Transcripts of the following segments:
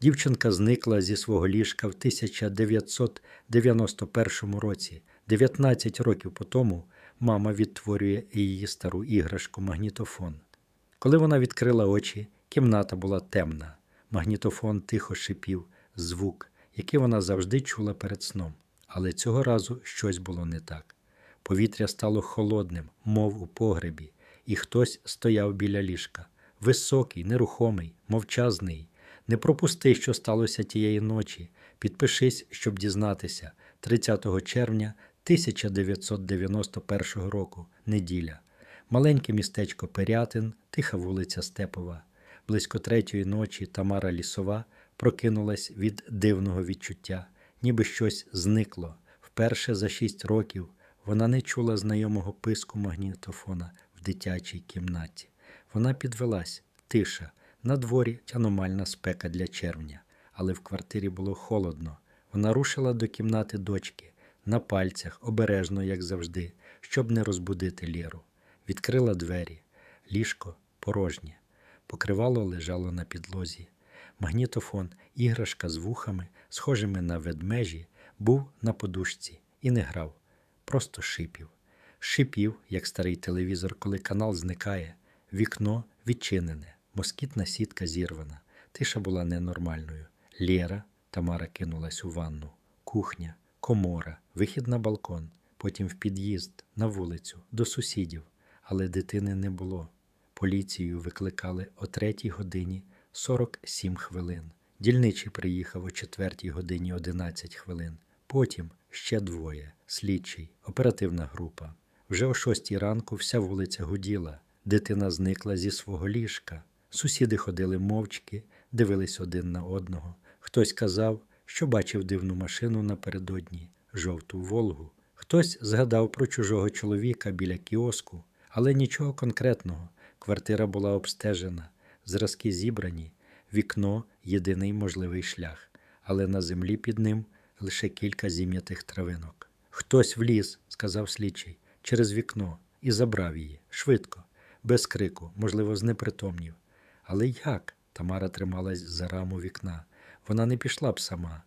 Дівчинка зникла зі свого ліжка в 1991 році. 19 років по тому мама відтворює її стару іграшку магнітофон. Коли вона відкрила очі, кімната була темна. Магнітофон тихо шипів звук, який вона завжди чула перед сном. Але цього разу щось було не так. Повітря стало холодним, мов у погребі, і хтось стояв біля ліжка. Високий, нерухомий, мовчазний. Не пропусти, що сталося тієї ночі. Підпишись, щоб дізнатися. 30 червня 1991 року, неділя. Маленьке містечко Пирятин, тиха вулиця Степова. Близько третьої ночі Тамара Лісова прокинулась від дивного відчуття, ніби щось зникло. Вперше за шість років вона не чула знайомого писку магнітофона в дитячій кімнаті. Вона підвелась, тиша, на дворі аномальна спека для червня, але в квартирі було холодно. Вона рушила до кімнати дочки на пальцях, обережно, як завжди, щоб не розбудити Лєру. Відкрила двері, ліжко порожнє. Покривало лежало на підлозі. Магнітофон, іграшка з вухами, схожими на ведмежі, був на подушці і не грав, просто шипів. Шипів, як старий телевізор, коли канал зникає, вікно відчинене, москітна сітка зірвана. Тиша була ненормальною. Лєра, Тамара кинулась у ванну, кухня, комора, вихід на балкон, потім в під'їзд, на вулицю, до сусідів. Але дитини не було. Поліцію викликали о 3 годині 47 хвилин. Дільничий приїхав о 4 годині 11 хвилин. Потім ще двоє слідчий, оперативна група. Вже о 6 ранку вся вулиця гуділа. Дитина зникла зі свого ліжка. Сусіди ходили мовчки, дивились один на одного. Хтось казав, що бачив дивну машину напередодні, жовту Волгу. Хтось згадав про чужого чоловіка біля кіоску, але нічого конкретного. Квартира була обстежена, зразки зібрані, вікно єдиний можливий шлях, але на землі під ним лише кілька зім'ятих травинок. Хтось вліз, сказав слідчий, через вікно і забрав її швидко, без крику, можливо, знепритомнів. Але як? Тамара трималась за раму вікна. Вона не пішла б сама.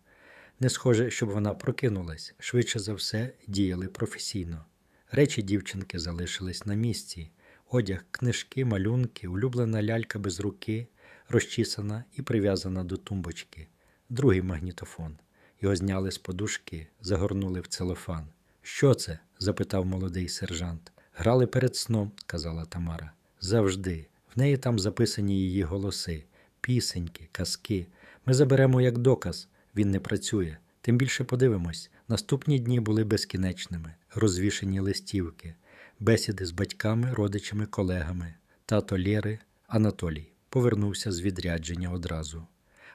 Не схоже, щоб вона прокинулась, швидше за все діяли професійно. Речі дівчинки залишились на місці. Одяг, книжки, малюнки, улюблена лялька без руки, розчісана і прив'язана до тумбочки. Другий магнітофон. Його зняли з подушки, загорнули в целофан. Що це? запитав молодий сержант. Грали перед сном, казала Тамара. Завжди. В неї там записані її голоси, пісеньки, казки. Ми заберемо як доказ. Він не працює. Тим більше подивимось. Наступні дні були безкінечними, розвішені листівки, бесіди з батьками, родичами, колегами. Тато Лєри, Анатолій, повернувся з відрядження одразу,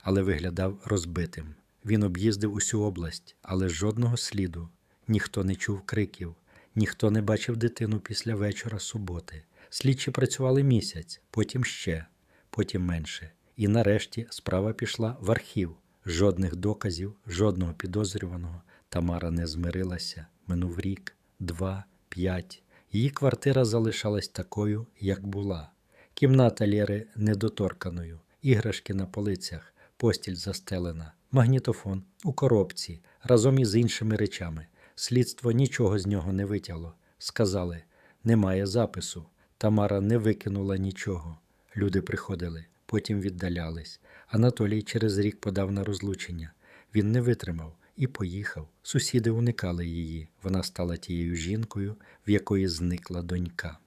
але виглядав розбитим. Він об'їздив усю область, але жодного сліду. Ніхто не чув криків, ніхто не бачив дитину після вечора суботи. Слідчі працювали місяць, потім ще, потім менше. І нарешті справа пішла в архів. Жодних доказів, жодного підозрюваного. Тамара не змирилася. Минув рік, два, п'ять. Її квартира залишалась такою, як була. Кімната Лєри недоторканою, іграшки на полицях, постіль застелена, магнітофон у коробці разом із іншими речами. Слідство нічого з нього не витягло. Сказали, немає запису. Тамара не викинула нічого. Люди приходили, потім віддалялись. Анатолій через рік подав на розлучення. Він не витримав і поїхав. Сусіди уникали її. Вона стала тією жінкою, в якої зникла донька.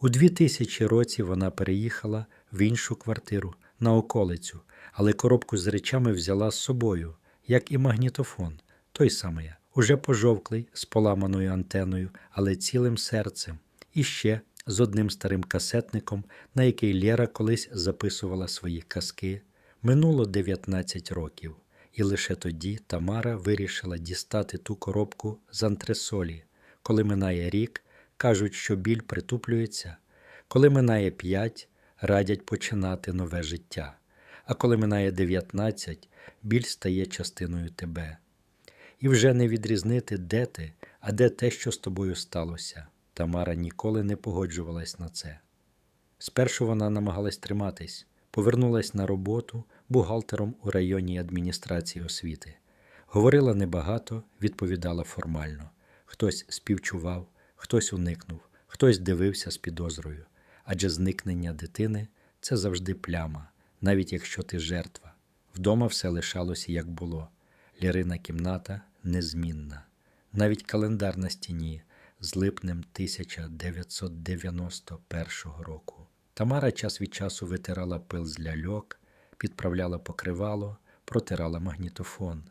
У 2000 році вона переїхала в іншу квартиру на околицю, але коробку з речами взяла з собою, як і магнітофон, той самий, уже пожовклий, з поламаною антеною, але цілим серцем, і ще з одним старим касетником, на який Лєра колись записувала свої казки. Минуло 19 років, і лише тоді Тамара вирішила дістати ту коробку з антресолі. Коли минає рік, кажуть, що біль притуплюється. Коли минає п'ять, радять починати нове життя. А коли минає 19, біль стає частиною тебе. І вже не відрізнити, де ти, а де те, що з тобою сталося. Тамара ніколи не погоджувалась на це. Спершу вона намагалась триматись, повернулась на роботу, бухгалтером у районній адміністрації освіти. Говорила небагато, відповідала формально. Хтось співчував, хтось уникнув, хтось дивився з підозрою. Адже зникнення дитини це завжди пляма, навіть якщо ти жертва. Вдома все лишалося як було. Лірина кімната незмінна. Навіть календар на стіні з липнем 1991 року. Тамара час від часу витирала пил з ляльок, підправляла покривало, протирала магнітофон.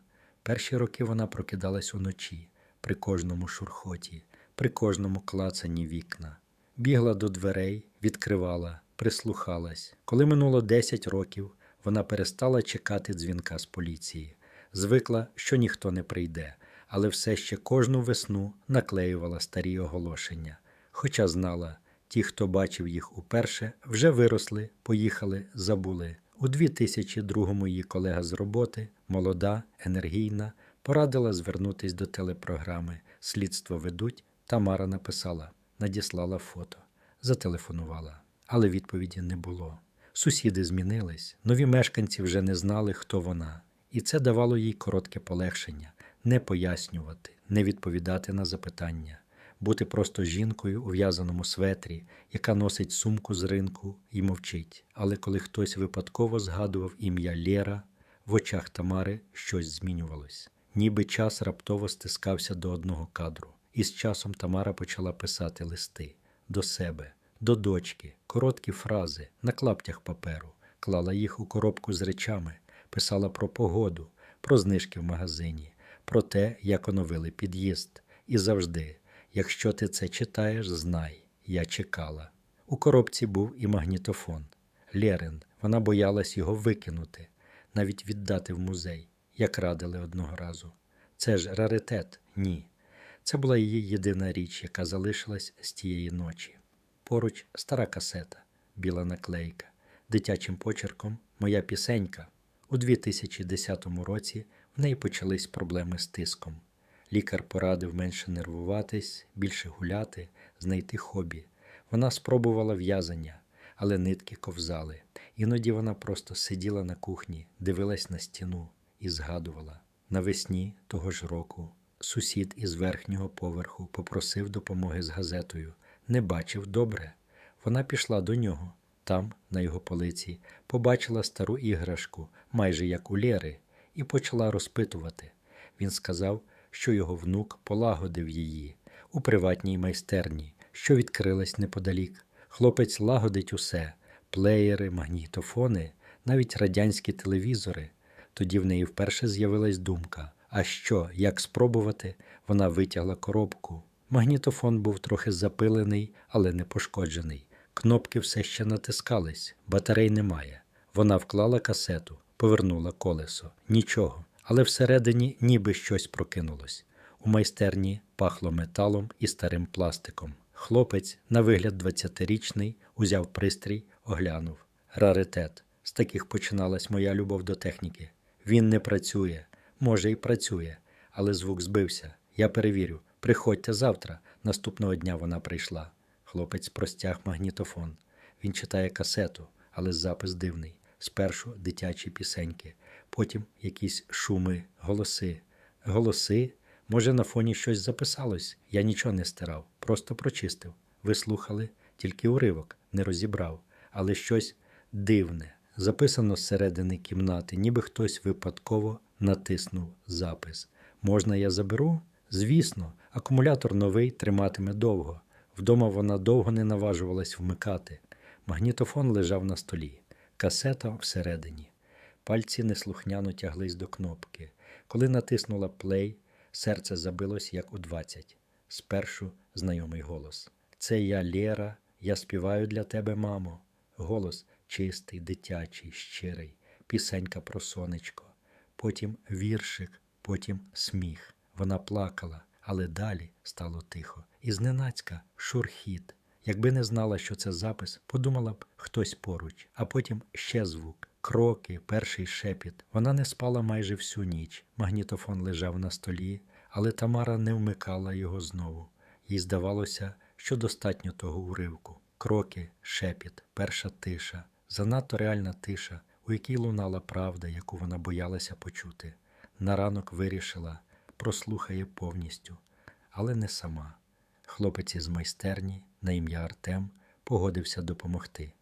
Перші роки вона прокидалась уночі, при кожному шурхоті, при кожному клацанні вікна. Бігла до дверей, відкривала, прислухалась. Коли минуло 10 років, вона перестала чекати дзвінка з поліції. Звикла, що ніхто не прийде, але все ще кожну весну наклеювала старі оголошення. Хоча знала, ті, хто бачив їх уперше, вже виросли, поїхали, забули. У 2002-му її колега з роботи, молода, енергійна, порадила звернутись до телепрограми Слідство ведуть. Тамара написала, надіслала фото, зателефонувала, але відповіді не було. Сусіди змінились, нові мешканці вже не знали, хто вона, і це давало їй коротке полегшення не пояснювати, не відповідати на запитання, бути просто жінкою у в'язаному светрі, яка носить сумку з ринку і мовчить. Але коли хтось випадково згадував ім'я Лєра, в очах Тамари щось змінювалось, ніби час раптово стискався до одного кадру. І з часом Тамара почала писати листи до себе, до дочки, короткі фрази на клаптях паперу, клала їх у коробку з речами, писала про погоду, про знижки в магазині, про те, як оновили під'їзд. І завжди, якщо ти це читаєш, знай, я чекала. У коробці був і магнітофон. Лєрин, вона боялась його викинути, навіть віддати в музей, як радили одного разу. Це ж раритет? Ні. Це була її єдина річ, яка залишилась з тієї ночі. Поруч стара касета, біла наклейка, дитячим почерком Моя пісенька. У 2010 році в неї почались проблеми з тиском. Лікар порадив менше нервуватись, більше гуляти, знайти хобі. Вона спробувала в'язання, але нитки ковзали. Іноді вона просто сиділа на кухні, дивилась на стіну і згадувала. Навесні того ж року сусід із верхнього поверху попросив допомоги з газетою. Не бачив добре. Вона пішла до нього. Там, на його полиці, побачила стару іграшку, майже як у Лєри, і почала розпитувати. Він сказав, що його внук полагодив її у приватній майстерні, що відкрилась неподалік. Хлопець лагодить усе плеєри, магнітофони, навіть радянські телевізори. Тоді в неї вперше з'явилась думка: а що, як спробувати? Вона витягла коробку. Магнітофон був трохи запилений, але не пошкоджений. Кнопки все ще натискались, батарей немає. Вона вклала касету, повернула колесо. Нічого. Але всередині ніби щось прокинулось. У майстерні пахло металом і старим пластиком. Хлопець, на вигляд 20-річний, узяв пристрій, оглянув. Раритет. З таких починалась моя любов до техніки. Він не працює, може, і працює, але звук збився. Я перевірю. Приходьте завтра. Наступного дня вона прийшла. Хлопець простяг магнітофон. Він читає касету, але запис дивний. Спершу дитячі пісеньки, потім якісь шуми, голоси. Голоси, може, на фоні щось записалось. Я нічого не стирав, просто прочистив. Ви слухали, тільки уривок, не розібрав, але щось дивне. Записано зсередини кімнати, ніби хтось випадково натиснув запис. Можна я заберу? Звісно, акумулятор новий триматиме довго. Вдома вона довго не наважувалась вмикати. Магнітофон лежав на столі, касета всередині. Пальці неслухняно тяглись до кнопки. Коли натиснула плей, серце забилось, як у двадцять. Спершу знайомий голос. Це я, Лєра, я співаю для тебе, мамо. Голос чистий, дитячий, щирий, пісенька про сонечко. Потім віршик, потім сміх. Вона плакала, але далі стало тихо. І зненацька шурхіт. Якби не знала, що це запис, подумала б хтось поруч, а потім ще звук. Кроки, перший шепіт. Вона не спала майже всю ніч. Магнітофон лежав на столі, але Тамара не вмикала його знову. Їй здавалося, що достатньо того уривку. Кроки, шепіт, перша тиша, занадто реальна тиша, у якій лунала правда, яку вона боялася почути. На ранок вирішила, прослухає повністю, але не сама. Хлопець із майстерні на ім'я Артем погодився допомогти.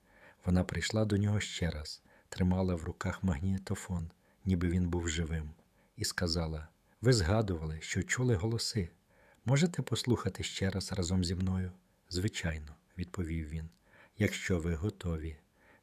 Вона прийшла до нього ще раз, тримала в руках магнітофон, ніби він був живим, і сказала: Ви згадували, що чули голоси. Можете послухати ще раз разом зі мною? Звичайно, відповів він. Якщо ви готові.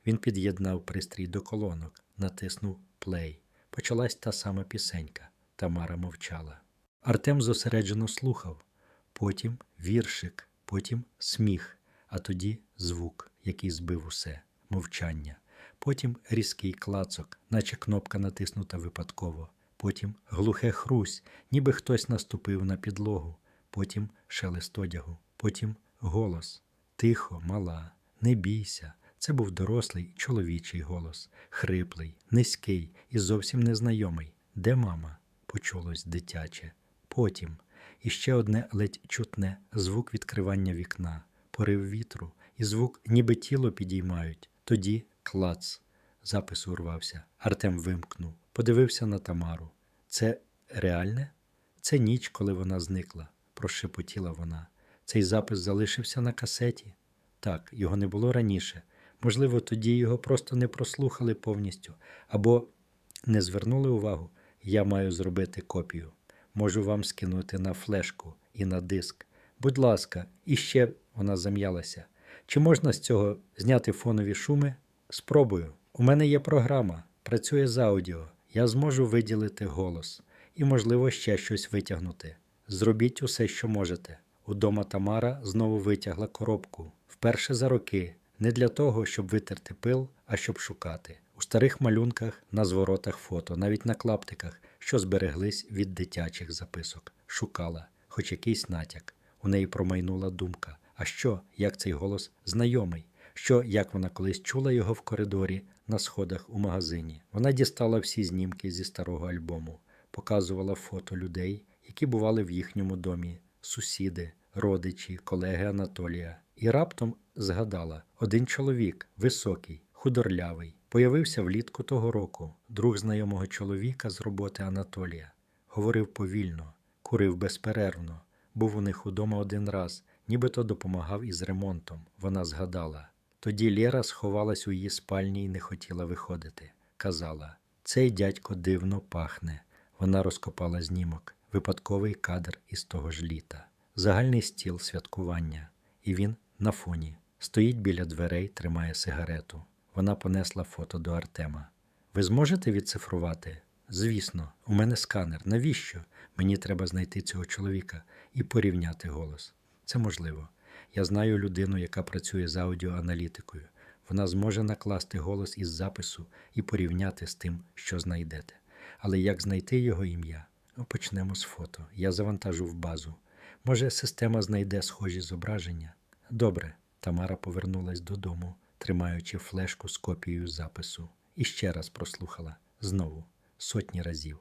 Він під'єднав пристрій до колонок, натиснув плей. Почалась та сама пісенька. Тамара мовчала. Артем зосереджено слухав. Потім віршик, потім сміх, а тоді звук, який збив усе, мовчання. Потім різкий клацок, наче кнопка натиснута випадково. Потім глухе хрусь, ніби хтось наступив на підлогу. Потім шелест одягу. Потім голос. Тихо, мала, не бійся. Це був дорослий чоловічий голос, хриплий, низький і зовсім незнайомий. Де мама? почулось дитяче. Потім іще одне ледь чутне звук відкривання вікна, порив вітру, і звук, ніби тіло підіймають. Тоді клац. Запис урвався. Артем вимкнув, подивився на Тамару. Це реальне? Це ніч, коли вона зникла, прошепотіла вона. Цей запис залишився на касеті. Так, його не було раніше. Можливо, тоді його просто не прослухали повністю або не звернули увагу. Я маю зробити копію. Можу вам скинути на флешку і на диск. Будь ласка, і ще вона зам'ялася. Чи можна з цього зняти фонові шуми? Спробую. У мене є програма, працює з аудіо. Я зможу виділити голос і, можливо, ще щось витягнути. Зробіть усе, що можете. Удома Тамара знову витягла коробку вперше за роки, не для того, щоб витерти пил, а щоб шукати. У старих малюнках, на зворотах фото, навіть на клаптиках, що збереглись від дитячих записок, шукала, хоч якийсь натяк. У неї промайнула думка. А що, як цей голос знайомий? Що, як вона колись чула його в коридорі на сходах у магазині? Вона дістала всі знімки зі старого альбому, показувала фото людей, які бували в їхньому домі, сусіди, родичі, колеги Анатолія. І раптом згадала один чоловік, високий, худорлявий, появився влітку того року, друг знайомого чоловіка з роботи Анатолія. Говорив повільно, курив безперервно, був у них удома один раз, нібито допомагав із ремонтом. Вона згадала. Тоді Лєра сховалась у її спальні і не хотіла виходити. Казала: Цей дядько дивно пахне. Вона розкопала знімок, випадковий кадр із того ж літа, загальний стіл святкування, і він на фоні. Стоїть біля дверей, тримає сигарету. Вона понесла фото до Артема. Ви зможете відцифрувати? Звісно, у мене сканер. Навіщо? Мені треба знайти цього чоловіка і порівняти голос. Це можливо. Я знаю людину, яка працює з аудіоаналітикою. Вона зможе накласти голос із запису і порівняти з тим, що знайдете. Але як знайти його ім'я? Ну, Почнемо з фото. Я завантажу в базу. Може, система знайде схожі зображення? Добре. Тамара повернулась додому, тримаючи флешку з копією запису, і ще раз прослухала знову, сотні разів.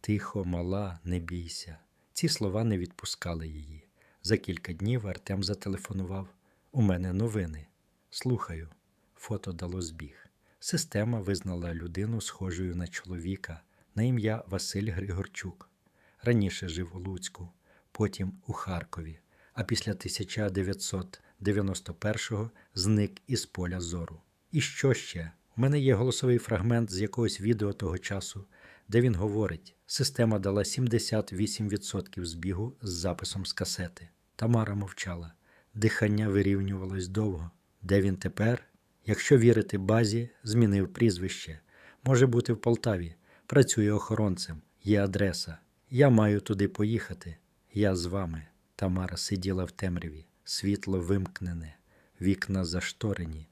Тихо, мала, не бійся. Ці слова не відпускали її. За кілька днів Артем зателефонував. У мене новини. Слухаю. Фото дало збіг. Система визнала людину схожою на чоловіка на ім'я Василь Григорчук. Раніше жив у Луцьку, потім у Харкові, а після 1991-го зник із поля зору. І що ще? У мене є голосовий фрагмент з якогось відео того часу, де він говорить: система дала 78% збігу з записом з касети. Тамара мовчала. Дихання вирівнювалось довго. Де він тепер? Якщо вірити базі, змінив прізвище. Може бути в Полтаві. Працює охоронцем, є адреса. Я маю туди поїхати. Я з вами. Тамара сиділа в темряві, світло вимкнене, вікна зашторені.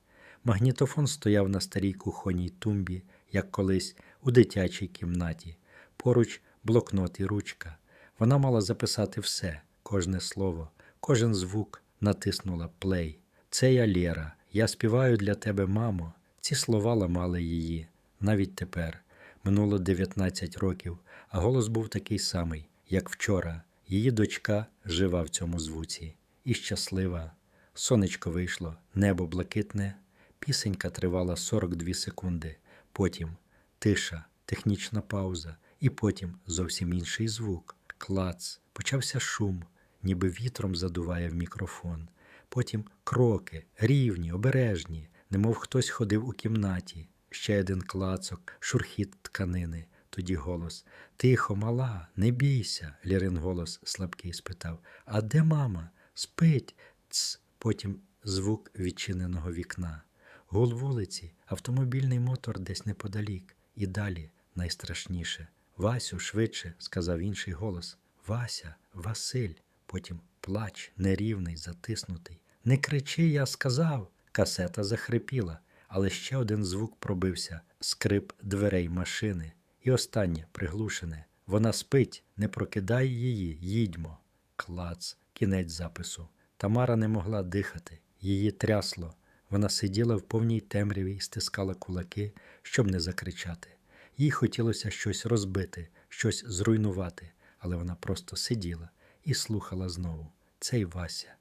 Магнітофон стояв на старій кухонній тумбі, як колись у дитячій кімнаті. Поруч блокнот і ручка. Вона мала записати все, кожне слово, кожен звук натиснула плей. Це я Лєра. Я співаю для тебе, мамо. Ці слова ламали її. Навіть тепер. Минуло 19 років, а голос був такий самий, як вчора. Її дочка жива в цьому звуці і щаслива. Сонечко вийшло, небо блакитне. Пісенька тривала 42 секунди. Потім тиша, технічна пауза, і потім зовсім інший звук. Клац, почався шум, ніби вітром задуває в мікрофон. Потім кроки, рівні, обережні, немов хтось ходив у кімнаті. Ще один клацок, шурхіт тканини. Тоді голос Тихо, мала, не бійся. Лірин голос слабкий спитав А де мама? Спить. Ц. Потім звук відчиненого вікна. Гул вулиці, автомобільний мотор десь неподалік. І далі найстрашніше. Васю, швидше, сказав інший голос. Вася, Василь. Потім плач, нерівний, затиснутий. Не кричи, я сказав. Касета захрипіла, але ще один звук пробився скрип дверей машини. І останнє приглушене. Вона спить, не прокидай її, їдьмо. Клац, кінець запису. Тамара не могла дихати, її трясло. Вона сиділа в повній темряві і стискала кулаки, щоб не закричати. Їй хотілося щось розбити, щось зруйнувати, але вона просто сиділа і слухала знову. Цей Вася.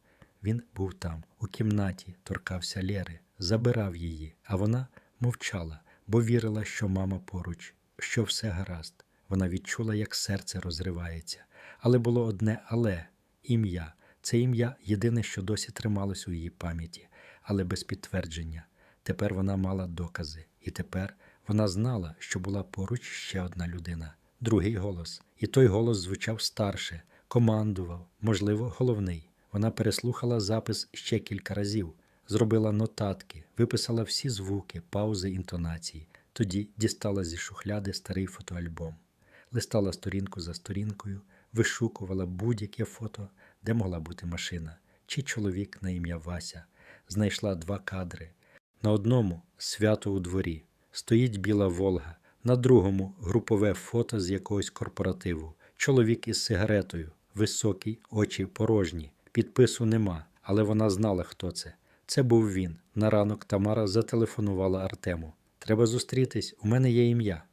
Він був там, у кімнаті, торкався Лєри, забирав її, а вона мовчала, бо вірила, що мама поруч, що все гаразд. Вона відчула, як серце розривається. Але було одне але ім'я. Це ім'я єдине, що досі трималось у її пам'яті, але без підтвердження. Тепер вона мала докази, і тепер вона знала, що була поруч ще одна людина, другий голос. І той голос звучав старше, командував, можливо, головний. Вона переслухала запис ще кілька разів, зробила нотатки, виписала всі звуки, паузи, інтонації. Тоді дістала зі шухляди старий фотоальбом, листала сторінку за сторінкою, вишукувала будь-яке фото, де могла бути машина, чи чоловік на ім'я Вася. Знайшла два кадри. На одному свято у дворі, стоїть біла Волга, на другому групове фото з якогось корпоративу. Чоловік із сигаретою, високий, очі порожні. Підпису нема, але вона знала, хто це. Це був він. На ранок Тамара зателефонувала Артему. Треба зустрітись, у мене є ім'я.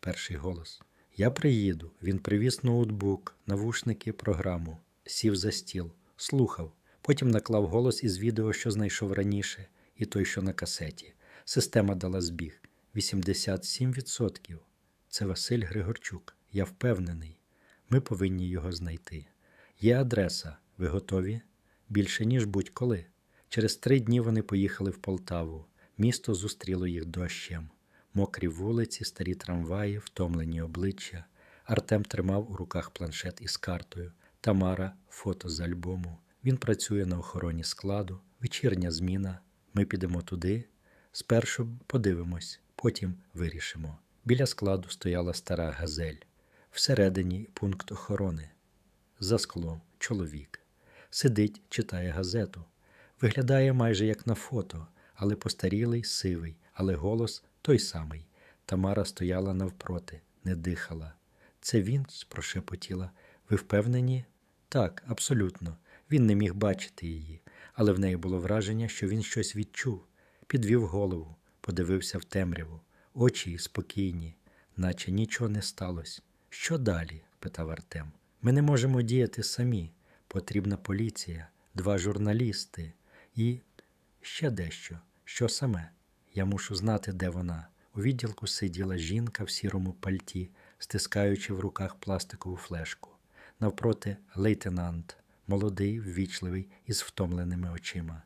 Перший голос. Я приїду. Він привіз ноутбук, навушники, програму, сів за стіл, слухав. Потім наклав голос із відео, що знайшов раніше, і той, що на касеті. Система дала збіг 87%. Це Василь Григорчук. Я впевнений. Ми повинні його знайти. Є адреса. Ви готові? Більше, ніж будь-коли. Через три дні вони поїхали в Полтаву. Місто зустріло їх дощем. Мокрі вулиці, старі трамваї, втомлені обличчя. Артем тримав у руках планшет із картою. Тамара фото з альбому. Він працює на охороні складу, вечірня зміна. Ми підемо туди. Спершу подивимось, потім вирішимо. Біля складу стояла стара газель. Всередині пункт охорони. За склом чоловік. Сидить, читає газету. Виглядає майже як на фото, але постарілий, сивий, але голос той самий. Тамара стояла навпроти, не дихала. Це він прошепотіла. Ви впевнені? Так, абсолютно. Він не міг бачити її, але в неї було враження, що він щось відчув. Підвів голову, подивився в темряву, очі спокійні, наче нічого не сталося. Що далі? питав Артем. Ми не можемо діяти самі. Потрібна поліція, два журналісти і ще дещо. Що саме? Я мушу знати, де вона. У відділку сиділа жінка в сірому пальті, стискаючи в руках пластикову флешку. Навпроти лейтенант, молодий, ввічливий із втомленими очима.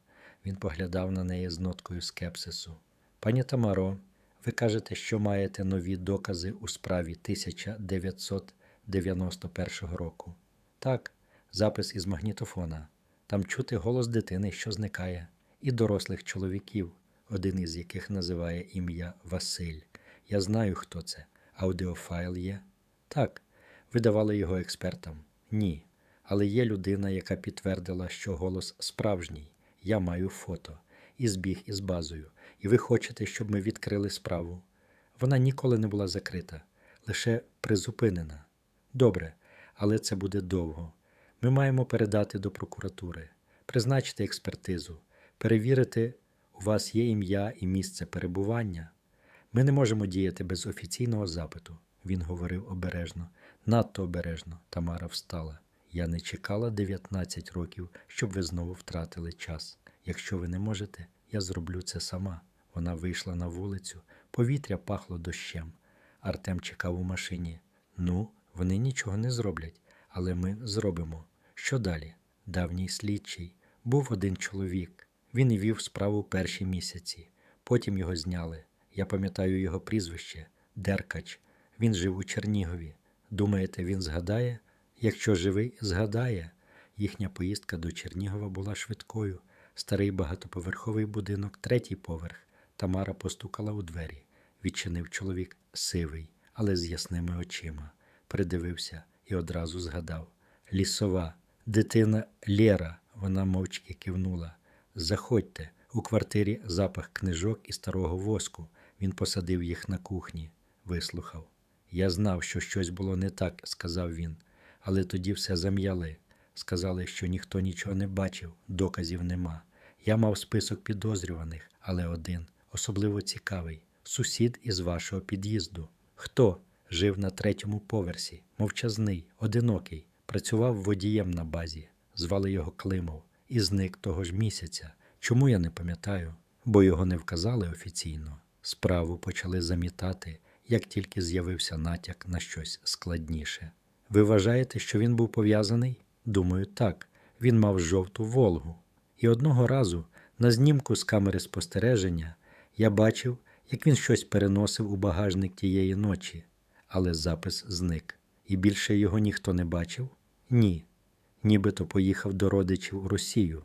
Він поглядав на неї з ноткою скепсису. Пані Тамаро, ви кажете, що маєте нові докази у справі 1991 року. Так, запис із магнітофона. Там чути голос дитини, що зникає, і дорослих чоловіків, один із яких називає ім'я Василь. Я знаю, хто це. Аудіофайл є? Так. Ви давали його експертам? Ні. Але є людина, яка підтвердила, що голос справжній. Я маю фото і збіг із базою. І ви хочете, щоб ми відкрили справу? Вона ніколи не була закрита, лише призупинена. Добре, але це буде довго. Ми маємо передати до прокуратури, призначити експертизу, перевірити, у вас є ім'я і місце перебування. Ми не можемо діяти без офіційного запиту, він говорив обережно, надто обережно. Тамара встала. Я не чекала 19 років, щоб ви знову втратили час. Якщо ви не можете, я зроблю це сама. Вона вийшла на вулицю, Повітря пахло дощем. Артем чекав у машині. Ну, вони нічого не зроблять, але ми зробимо. Що далі? Давній слідчий. Був один чоловік. Він вів справу перші місяці. Потім його зняли. Я пам'ятаю його прізвище Деркач. Він жив у Чернігові. Думаєте, він згадає? Якщо живий, згадає. Їхня поїздка до Чернігова була швидкою. Старий багатоповерховий будинок, третій поверх. Тамара постукала у двері. Відчинив чоловік сивий, але з ясними очима. Придивився і одразу згадав. Лісова, дитина Лєра. Вона мовчки кивнула. Заходьте. У квартирі запах книжок і старого воску. Він посадив їх на кухні, вислухав. Я знав, що щось було не так, сказав він, але тоді все зам'яли. Сказали, що ніхто нічого не бачив, доказів нема. Я мав список підозрюваних, але один, особливо цікавий сусід із вашого під'їзду. Хто? Жив на третьому поверсі, мовчазний, одинокий, працював водієм на базі, звали його Климов, і зник того ж місяця. Чому я не пам'ятаю? Бо його не вказали офіційно. Справу почали замітати, як тільки з'явився натяк на щось складніше. Ви вважаєте, що він був пов'язаний? Думаю, так. Він мав жовту Волгу. І одного разу на знімку з камери спостереження я бачив, як він щось переносив у багажник тієї ночі, але запис зник. І більше його ніхто не бачив? Ні. Нібито поїхав до родичів у Росію,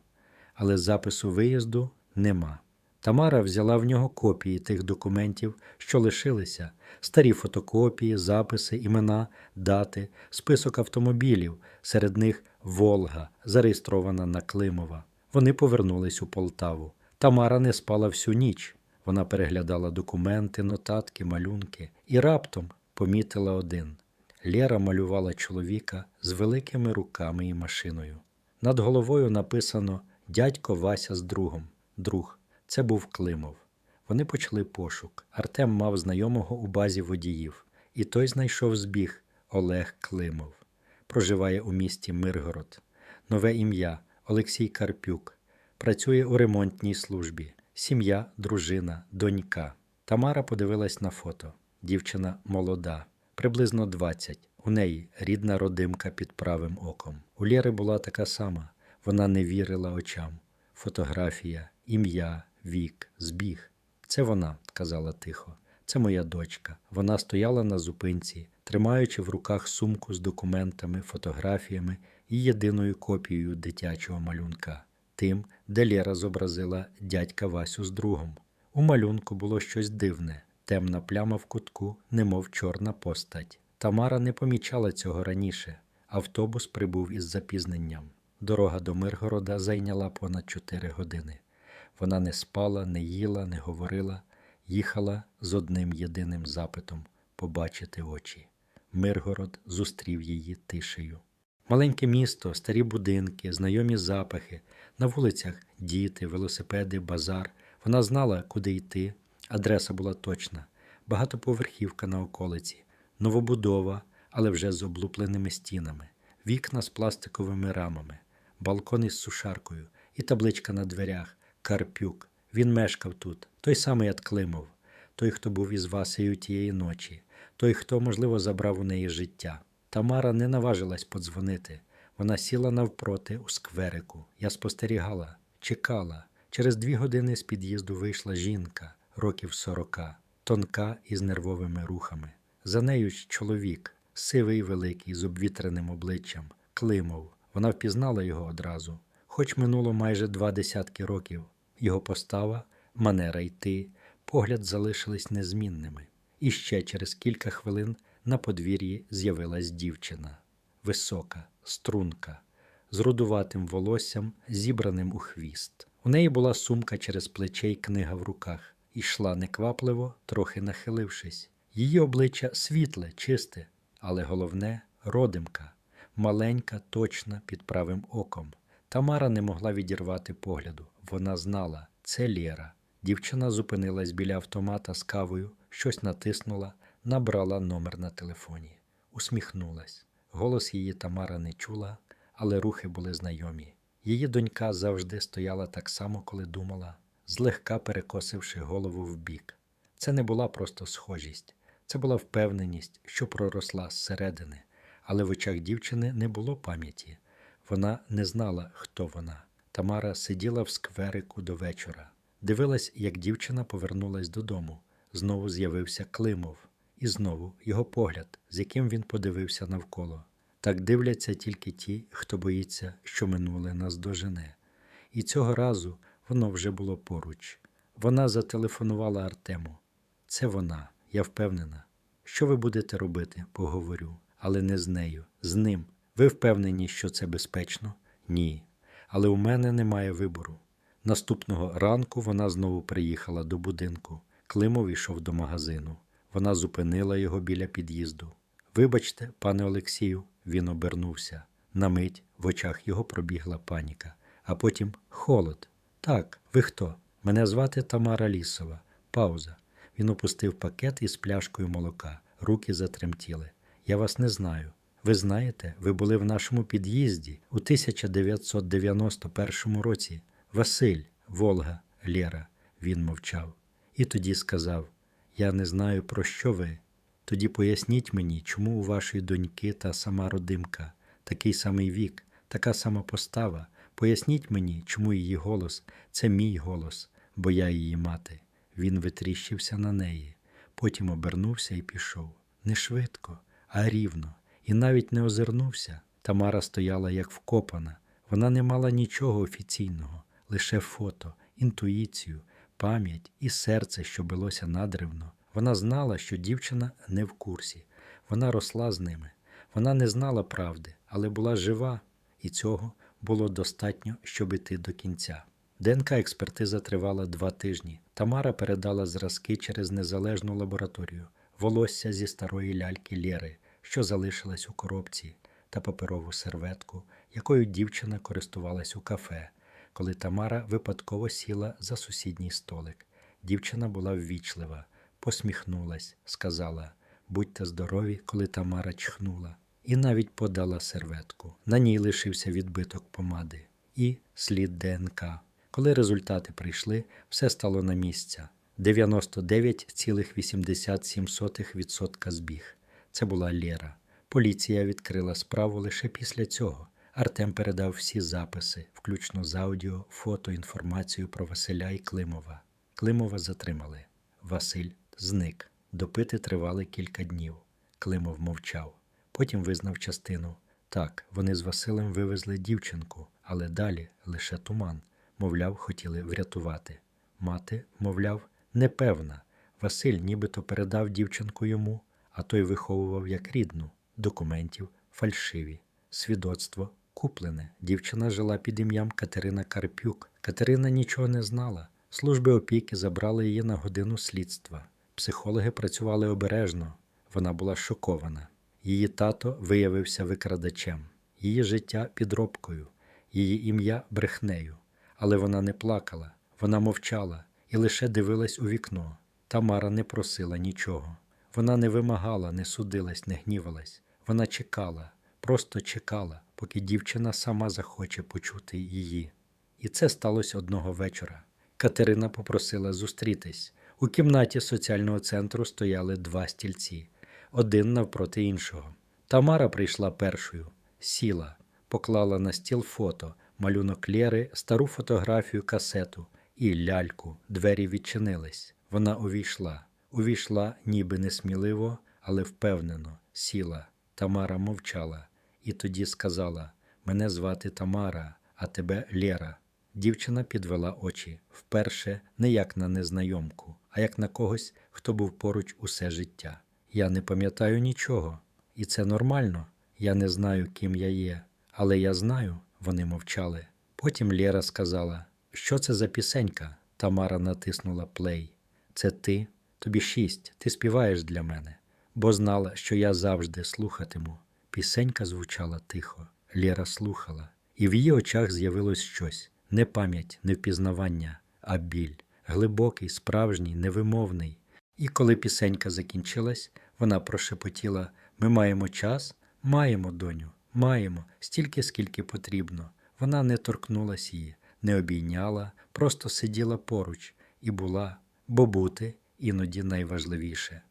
але запису виїзду нема. Тамара взяла в нього копії тих документів, що лишилися, старі фотокопії, записи, імена, дати, список автомобілів, серед них Волга, зареєстрована на Климова. Вони повернулись у Полтаву. Тамара не спала всю ніч. Вона переглядала документи, нотатки, малюнки і раптом помітила один. Лєра малювала чоловіка з великими руками і машиною. Над головою написано Дядько Вася з другом. Друг. Це був Климов. Вони почали пошук. Артем мав знайомого у базі водіїв, і той знайшов збіг Олег Климов. Проживає у місті Миргород. Нове ім'я Олексій Карпюк. Працює у ремонтній службі. Сім'я, дружина, донька. Тамара подивилась на фото. Дівчина молода, приблизно 20. У неї рідна родимка під правим оком. У Лєри була така сама. Вона не вірила очам. Фотографія, ім'я, вік, збіг. Це вона, сказала тихо. Це моя дочка. Вона стояла на зупинці, тримаючи в руках сумку з документами, фотографіями і єдиною копією дитячого малюнка, тим, де Лєра зобразила дядька Васю з другом. У малюнку було щось дивне, темна пляма в кутку, немов чорна постать. Тамара не помічала цього раніше. Автобус прибув із запізненням. Дорога до Миргорода зайняла понад чотири години. Вона не спала, не їла, не говорила, їхала з одним єдиним запитом побачити очі. Миргород зустрів її тишею. Маленьке місто, старі будинки, знайомі запахи, на вулицях діти, велосипеди, базар. Вона знала, куди йти. Адреса була точна, багатоповерхівка на околиці, новобудова, але вже з облупленими стінами, вікна з пластиковими рамами, балкон із сушаркою і табличка на дверях. Карпюк. Він мешкав тут, той самий Атклимов, той, хто був із Васею тієї ночі, той, хто, можливо, забрав у неї життя. Тамара не наважилась подзвонити. Вона сіла навпроти у скверику. Я спостерігала, чекала. Через дві години з під'їзду вийшла жінка, років сорока, тонка із нервовими рухами. За нею ж чоловік, сивий великий, з обвітреним обличчям, Климов. Вона впізнала його одразу. Хоч минуло майже два десятки років, його постава, манера йти, погляд залишились незмінними. І ще через кілька хвилин на подвір'ї з'явилась дівчина висока, струнка, з рудуватим волоссям, зібраним у хвіст. У неї була сумка через плече й книга в руках, ішла неквапливо, трохи нахилившись. Її обличчя світле, чисте, але головне родимка, маленька, точна під правим оком. Тамара не могла відірвати погляду. Вона знала, це Лєра. Дівчина зупинилась біля автомата з кавою, щось натиснула, набрала номер на телефоні, усміхнулась. Голос її Тамара не чула, але рухи були знайомі. Її донька завжди стояла так само, коли думала, злегка перекосивши голову вбік. Це не була просто схожість, це була впевненість, що проросла зсередини, але в очах дівчини не було пам'яті. Вона не знала, хто вона. Тамара сиділа в скверику до вечора, дивилась, як дівчина повернулась додому. Знову з'явився Климов, і знову його погляд, з яким він подивився навколо. Так дивляться тільки ті, хто боїться, що минуле нас дожене. І цього разу воно вже було поруч. Вона зателефонувала Артему. Це вона, я впевнена. Що ви будете робити, поговорю, але не з нею, з ним. Ви впевнені, що це безпечно? Ні. Але у мене немає вибору. Наступного ранку вона знову приїхала до будинку. Климов ішов до магазину. Вона зупинила його біля під'їзду. Вибачте, пане Олексію, він обернувся. На мить в очах його пробігла паніка, а потім холод. Так, ви хто? Мене звати Тамара Лісова. Пауза. Він опустив пакет із пляшкою молока. Руки затремтіли. Я вас не знаю. Ви знаєте, ви були в нашому під'їзді у 1991 році. Василь, Волга, Лєра. Він мовчав. І тоді сказав: Я не знаю, про що ви. Тоді поясніть мені, чому у вашої доньки та сама родимка, такий самий вік, така сама постава. Поясніть мені, чому її голос це мій голос, бо я її мати. Він витріщився на неї, потім обернувся і пішов. Не швидко, а рівно, і навіть не озирнувся. Тамара стояла як вкопана. Вона не мала нічого офіційного, лише фото, інтуїцію, пам'ять і серце, що билося надривно. Вона знала, що дівчина не в курсі. Вона росла з ними. Вона не знала правди, але була жива, і цього було достатньо, щоб іти до кінця. ДНК-експертиза тривала два тижні. Тамара передала зразки через незалежну лабораторію, волосся зі старої ляльки Лєри, що залишилась у коробці, та паперову серветку, якою дівчина користувалась у кафе, коли Тамара випадково сіла за сусідній столик. Дівчина була ввічлива, посміхнулась, сказала Будьте здорові, коли Тамара чхнула, і навіть подала серветку. На ній лишився відбиток помади і слід ДНК. Коли результати прийшли, все стало на місця. 99,87% збіг. Це була Лєра. Поліція відкрила справу лише після цього. Артем передав всі записи, включно з аудіо, фото, інформацію про Василя і Климова. Климова затримали. Василь зник. Допити тривали кілька днів. Климов мовчав. Потім визнав частину. Так, вони з Василем вивезли дівчинку, але далі лише туман. Мовляв, хотіли врятувати. Мати, мовляв, непевна. Василь нібито передав дівчинку йому, а той виховував як рідну. Документів фальшиві. Свідоцтво куплене. Дівчина жила під ім'ям Катерина Карпюк. Катерина нічого не знала. Служби опіки забрали її на годину слідства. Психологи працювали обережно. Вона була шокована. Її тато виявився викрадачем, її життя підробкою, її ім'я брехнею. Але вона не плакала, вона мовчала і лише дивилась у вікно. Тамара не просила нічого. Вона не вимагала, не судилась, не гнівалась. Вона чекала, просто чекала, поки дівчина сама захоче почути її. І це сталося одного вечора. Катерина попросила зустрітись. У кімнаті соціального центру стояли два стільці, один навпроти іншого. Тамара прийшла першою, сіла, поклала на стіл фото, малюнок Лєри, стару фотографію, касету і ляльку. Двері відчинились. Вона увійшла. Увійшла, ніби несміливо, але впевнено, сіла. Тамара мовчала і тоді сказала: Мене звати Тамара, а тебе Лєра. Дівчина підвела очі вперше не як на незнайомку, а як на когось, хто був поруч усе життя. Я не пам'ятаю нічого, і це нормально. Я не знаю, ким я є, але я знаю, вони мовчали. Потім Лєра сказала: Що це за пісенька? Тамара натиснула плей. Це ти? Тобі шість, ти співаєш для мене, бо знала, що я завжди слухатиму. Пісенька звучала тихо. Лєра слухала, і в її очах з'явилось щось не пам'ять, не впізнавання, а біль, глибокий, справжній, невимовний. І коли пісенька закінчилась, вона прошепотіла: Ми маємо час, маємо, доню, маємо, стільки, скільки потрібно. Вона не торкнулась її, не обійняла, просто сиділа поруч і була, бо бути іноді найважливіше.